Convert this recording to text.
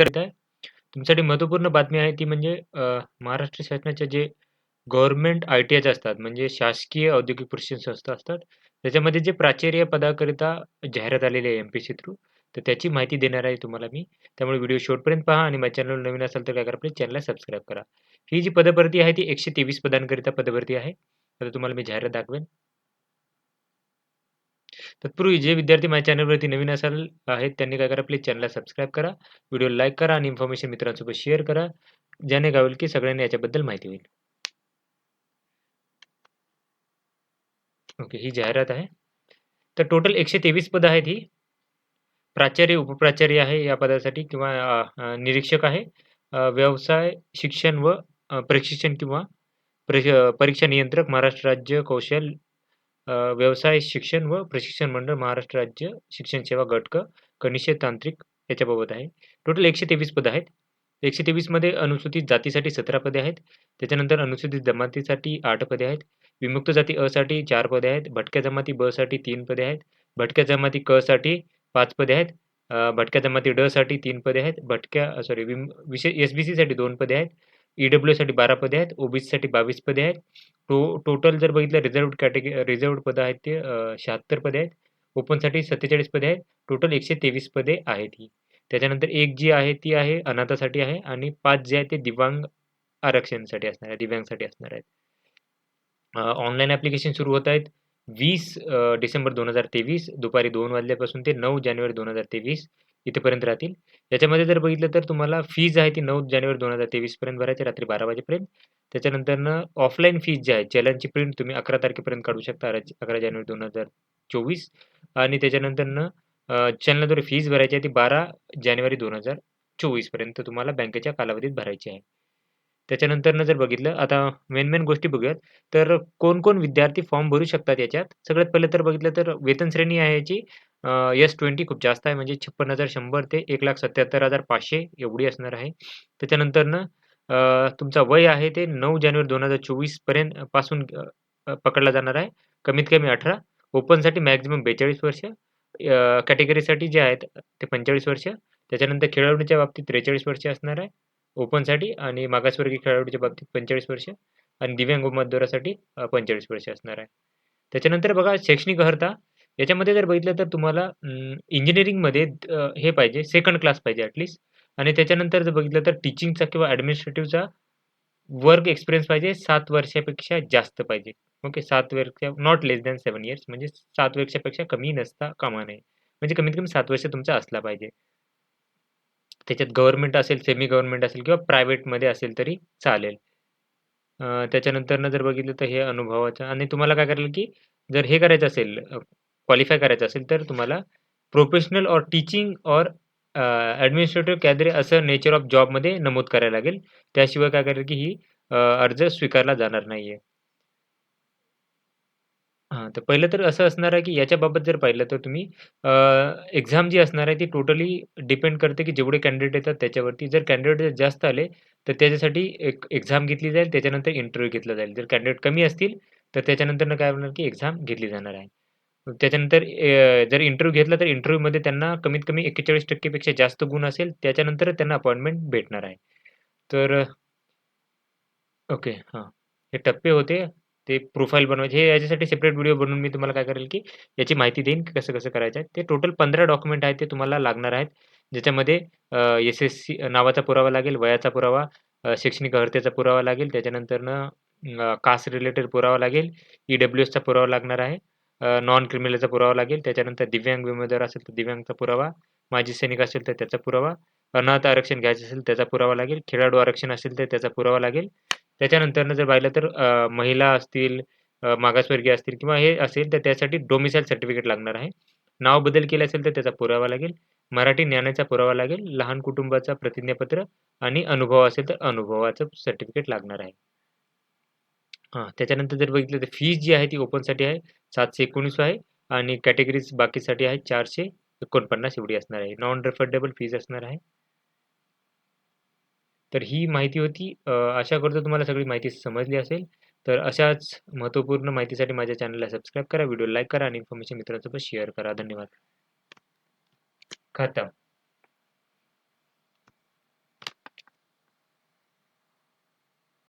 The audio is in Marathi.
तर इथं तुमच्यासाठी महत्त्वपूर्ण बातमी आहे ती म्हणजे अ, महाराष्ट्र शासनाचे जे गव्हर्नमेंट आय-टी-आयज असतात म्हणजे शासकीय औद्योगिक प्रशिक्षण संस्था असतात. त्याच्यामध्ये जे प्राचार्य पदाकरिता जाहिरात आलेली आहे एम पी सी थ्रू. तर त्याची माहिती देणार आहे तुम्हाला मी. त्यामुळे व्हिडिओ शेवटपर्यंत पहा आणि माझ्या चॅनल नवीन असाल तर काय करा आपल्या चॅनलला सबस्क्राईब करा. ही जी पदभरती आहे ती 123 पदांकरिता पदभरती आहे. आता तुम्हाला मी जाहिरात दाखवेन. तत्पूर्वी जे विद्यार्थी माझ्या चॅनलवरती नवीन असाल आहेत त्यांनी काय करा प्लीज चॅनलला सबस्क्राईब करा, व्हिडिओ लाईक करा आणि इन्फॉर्मेशन मित्रांसोबत शेअर करा. ज्याने काय होईल की सगळ्यांनी याच्याबद्दल माहिती होईल. ओके. ही जाहिरात आहे. तर टोटल 123 पदं आहेत ही. प्राचार्य, उपप्राचार्य आहे या पदासाठी किंवा निरीक्षक आहे. व्यवसाय शिक्षण व प्रशिक्षण किंवा परीक्षा नियंत्रक महाराष्ट्र राज्य कौशल व्यवसाय शिक्षण व प्रशिक्षण मंडळ महाराष्ट्र राज्य शिक्षण सेवा गट क, कनिष्ठ तांत्रिक याच्याबाबत आहे. टोटल 123 पदं आहेत. एकशे तेवीसमध्ये अनुसूचित जातीसाठी 17 पदे आहेत. त्याच्यानंतर अनुसूचित जमातीसाठी आठ पदे आहेत. विमुक्त जाती अ साठी 4 पदे आहेत. भटक्या जमाती ब साठी 3 पदे आहेत. भटक्या जमाती क साठी पाच पदे आहेत. भटक्या जमाती ड साठी 3 पदे आहेत. भटक्या सॉरी विम विशेष एस-बी-सीसाठी दोन पदे आहेत. ई-डब्ल्यू-एससाठी 12 पदे आहेत. ओबीसीसाठी बावीस पदे आहेत. टो टोटल जर बघितलं रिझर्व कॅटेगरी रिझर्व पदं आहेत ते शहात्तर पदे आहेत. ओपनसाठी 47 पदे आहेत. टोटल 123 पदे आहेत ही. त्याच्यानंतर एक जी आहे ती आहे अनाथासाठी आहे आणि पाच जे आहे ते दिव्यांग आरक्षणसाठी असणार आहे, दिव्यांगसाठी असणार आहेत. ऑनलाईन ॲप्लिकेशन सुरू होत आहेत वीस डिसेंबर दोन हजार तेवीस दुपारी दोन वाजल्यापासून ते नऊ जानेवारी 2023 इथेपर्यंत राहतील. याच्यामध्ये जर बघितलं तर तुम्हाला फीज आहे ती नऊ जानेवारी 2023 पर्यंत भरायची रात्री 12 वाजेपर्यंत. त्याच्यानंतरनं ऑफलाईन फीज जी आहे चलनची प्रिंट तुम्ही 11 तारखेपर्यंत काढू शकता. अकरा जानेवारी दोन हजार चोवीस आणि त्याच्यानंतरनं चलनाद्वारे फीज भरायची आहे ती 12 जानेवारी 2024 पर्यंत तुम्हाला बँकेच्या कालावधीत भरायची आहे. त्याच्यानंतरनं जर बघितलं आता मेन-मेन गोष्टी बघूयात. तर कोण-कोण विद्यार्थी फॉर्म भरू शकतात याच्यात. सगळ्यात पहिलं तर बघितलं तर वेतन श्रेणी आहे याची अ, एस-20 खूप जास्त आहे म्हणजे 56,100 ते 1,77,500 एवढी असणार आहे. त्याच्यानंतरनं अ, तुमचा वय आहे ते 9 जानेवारी 2024 पर्यंत पासून अ, पकडला जाणार आहे. कमीत कमी 18. ओपनसाठी मॅक्सिमम 42 वर्ष. अ, कॅटेगरीसाठी जे आहेत ते 45 वर्ष. त्याच्यानंतर खेळाडूच्या बाबतीत 43 वर्ष असणार आहे. ओपनसाठी आणि मागासवर्गीय खेळाडूच्या बाबतीत 45 वर्ष आणि दिव्यांग उमेदवारासाठी अ, 45 वर्ष असणार आहे. त्याच्यानंतर बघा शैक्षणिक अर्हता याच्यामध्ये जर बघितलं तर तुम्हाला अं, इंजिनिअरिंगमध्ये अ, हे पाहिजे सेकंड क्लास पाहिजे ॲटलीस्ट आणि त्याच्यानंतर जर बघितलं तर टीचिंगचा किंवा ॲडमिनिस्ट्रेटिव्हचा वर्क एक्सपिरियन्स पाहिजे सात वर्षापेक्षा जास्त पाहिजे. ओके 7 वर्ष नॉट लेस दॅन 7 इयर्स म्हणजे 7 वर्षापेक्षा कमी नसता कामा नये. म्हणजे कमीत कमी 7 वर्ष तुमचा असला पाहिजे. त्याच्यात गव्हर्नमेंट असेल, सेमी गव्हर्नमेंट असेल किंवा प्रायव्हेटमध्ये असेल तरी चालेल. अ, त्याच्यानंतरनं जर बघितलं तर हे अनुभवाचं आणि तुम्हाला काय करायला की जर हे करायचं असेल अ, क्वालिफाय करायचं असेल तर तुम्हाला professional or teaching or administrative cadre असं नेचर ऑफ जॉबमध्ये नमूद करायला लागेल. त्याशिवाय काय करेल की ही अर्ज स्वीकारला जाणार नाहीये. हां, तर पहिलं तर असं असणार आहे की याच्याबाबत जर पाहिलं तर तुम्ही एक्झाम जी असणार आहे ती टोटली डिपेंड करते की जेवढे कॅन्डिडेट येतात त्याच्यावरती. जर कॅन्डिडेट जास्त आले तर त्याच्यासाठी एक एक्झाम घेतली जाईल. त्याच्यानंतर इंटरव्ह्यू घेतला जाईल. जर कॅन्डिडेट कमी असतील तर त्याच्यानंतर काय होणार की एक्झाम घेतली जाणार आहे. त्याच्यानंतर अ, जर इंटरव्ह्यू घेतला तर इंटरव्ह्यूमध्ये त्यांना कमीत कमी 41% पेक्षा जास्त गुण असेल त्याच्यानंतर त्यांना अपॉइंटमेंट भेटणार आहे. तर ओके. हां. हे टप्पे होते. ते प्रोफाइल बनवायचे. हे याच्यासाठी सेपरेट व्हिडिओ बनवून मी तुम्हाला काय करेल, की याची माहिती देईन, की कसं-कसं करायचं आहे. ते टोटल 15 डॉक्युमेंट आहेत ते तुम्हाला लागणार आहेत. ज्याच्यामध्ये अ, एस-एस-सी नावाचा पुरावा लागेल, वयाचा पुरावा, अ, शैक्षणिक अर्हतेचा पुरावा लागेल, त्याच्यानंतरनं अ, कास्ट रिलेटेड पुरावा लागेल, ई-डब्ल्यू-एसचा पुरावा लागणार आहे, नॉन क्रिमिनलचा पुरावा लागेल, त्याच्यानंतर दिव्यांग उमेदवार असेल तर दिव्यांगचा पुरावा, माजी सैनिक असेल तर त्याचा पुरावा, अनाथ आरक्षण घ्यायचं असेल त्याचा पुरावा लागेल, खेळाडू आरक्षण असेल तर त्याचा पुरावा लागेल. त्याच्यानंतरनं जर पाहिलं तर महिला असतील, मागासवर्गीय असतील किंवा हे असेल तर त्यासाठी डोमिसाईल सर्टिफिकेट लागणार आहे. नाव बदल केले असेल तर त्याचा पुरावा लागेल. मराठी ज्ञानाचा पुरावा लागेल. लहान कुटुंबाचा प्रतिज्ञापत्र आणि अनुभव असेल तर अनुभवाचं सर्टिफिकेट लागणार आहे. हां, त्याच्यानंतर जर बघितलं तर फीज जी आहे ती ओपनसाठी आहे 719 आहे आणि कॅटेगरीज बाकीसाठी आहे 449 एवढी असणार आहे. नॉन रिफंडेबल फीज असणार आहे. तर ही माहिती होती. अशा आशा करतो तुम्हाला सगळी माहिती समजली असेल. तर अशाच महत्त्वपूर्ण माहितीसाठी माझ्या चॅनलला सबस्क्राईब करा, व्हिडिओ लाईक करा आणि इन्फॉर्मेशन मित्रांसोबत शेअर करा. धन्यवाद. खतम.